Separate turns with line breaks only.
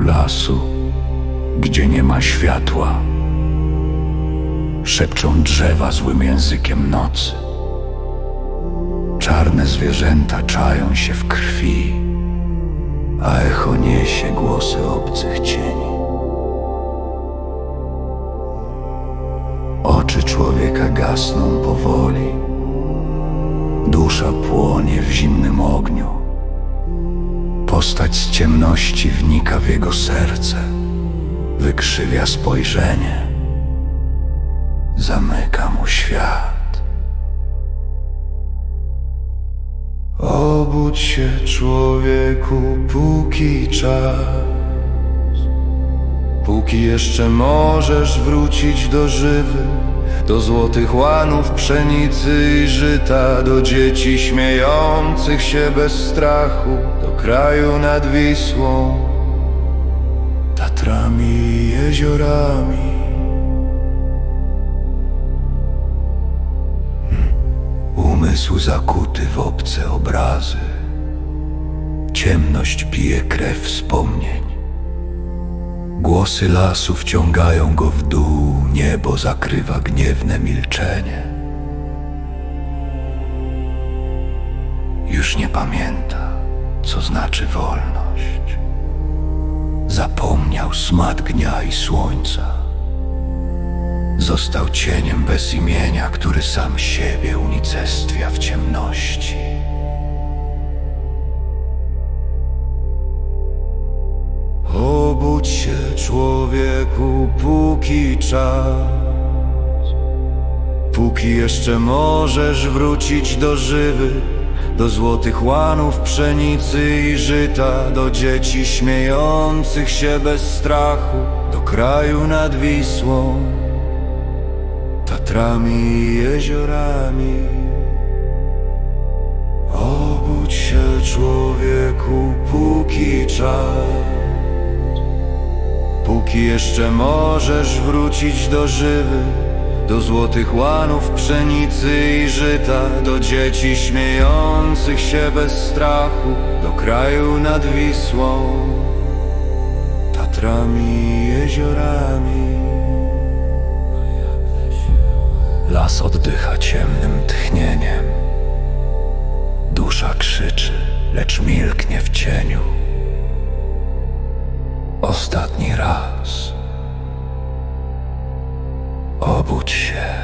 lasu, gdzie nie ma światła. Szepczą drzewa złym językiem nocy. Czarne zwierzęta czają się w krwi, a echo niesie głosy obcych cieni. Oczy człowieka gasną powoli, Ciemności wnika w jego serce, wykrzywia spojrzenie, zamyka mu świat.
Obudź się człowieku, póki czas Póki jeszcze możesz wrócić do żywy Do złotych łanów pszenicy i żyta Do dzieci śmiejących się bez strachu Do kraju nad Wisłą Tatrami i jeziorami
Umysł zakuty w obce obrazy. Ciemność pije krew wspomnień. Głosy lasu wciągają go w dół, niebo zakrywa gniewne milczenie. Już nie pamięta, co znaczy wolność. Zapomniał smak dnia i słońca. Został cieniem bez imienia, który sam siebie unicestwia w ciemności.
Człowieku, póki czas. Póki jeszcze możesz wrócić do żywy Do złotych łanów pszenicy i żyta Do dzieci śmiejących się bez strachu Do kraju nad Wisłą Tatrami i jeziorami. Obudź się człowieku, póki czas Póki jeszcze możesz wrócić do żywy Do złotych łanów pszenicy i żyta Do dzieci śmiejących się bez strachu Do kraju nad Wisłą Tatrami i jeziorami
Las oddycha ciemnym tchnieniem. Dusza krzyczy, lecz milknie w cieniu. Ostatni raz. Obudź się.